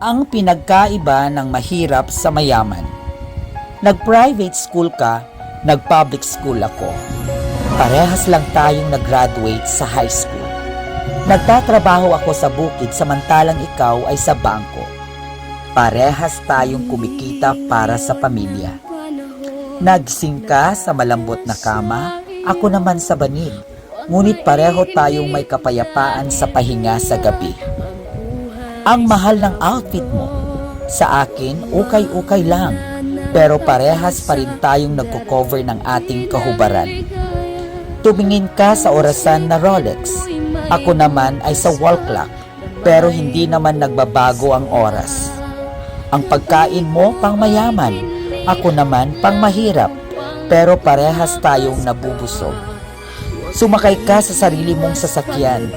ang pinagkaiba ng mahirap sa mayaman. Nag-private school ka, nag-public school ako. Parehas lang tayong nag-graduate sa high school. Nagtatrabaho ako sa bukid samantalang ikaw ay sa bangko. Parehas tayong kumikita para sa pamilya. Nagsing ka sa malambot na kama, ako naman sa banig. Ngunit pareho tayong may kapayapaan sa pahinga sa gabi. Ang mahal ng outfit mo. Sa akin, ukay-ukay lang. Pero parehas pa rin tayong nagko-cover ng ating kahubaran. Tumingin ka sa orasan na Rolex. Ako naman ay sa wall clock. Pero hindi naman nagbabago ang oras. Ang pagkain mo pang mayaman. Ako naman pang mahirap. Pero parehas tayong nabubusog. Sumakay ka sa sarili mong sasakyan.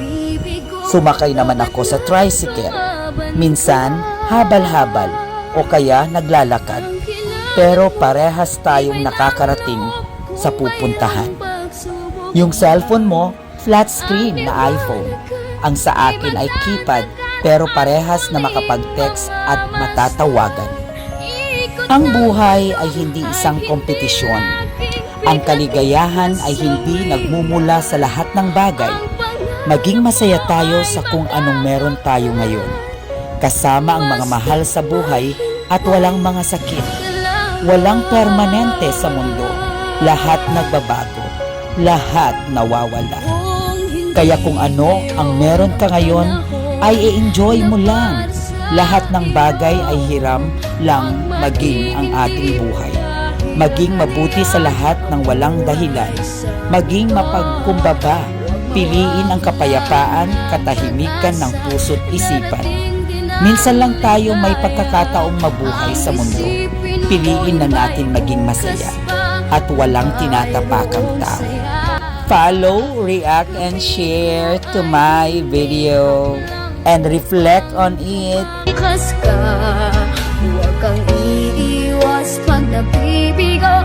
Sumakay naman ako sa tricycle. Minsan, habal-habal o kaya naglalakad. Pero parehas tayong nakakarating sa pupuntahan. Yung cellphone mo, flat screen na iPhone. Ang sa akin ay keypad pero parehas na makapag-text at matatawagan. Ang buhay ay hindi isang kompetisyon. Ang kaligayahan ay hindi nagmumula sa lahat ng bagay. Maging masaya tayo sa kung anong meron tayo ngayon. Kasama ang mga mahal sa buhay at walang mga sakit. Walang permanente sa mundo. Lahat nagbabago. Lahat nawawala. Kaya kung ano ang meron ka ngayon, ay i-enjoy mo lang. Lahat ng bagay ay hiram lang maging ang ating buhay. Maging mabuti sa lahat ng walang dahilan. Maging mapagkumbaba. Piliin ang kapayapaan, katahimikan ng puso't isipan. Minsan lang tayo may pagkakataong mabuhay sa mundo. Piliin na natin maging masaya at walang tinatapakang tao. Follow, react, and share to my video and reflect on it. Ikas ka Huwag kang iiwas pag nabibigo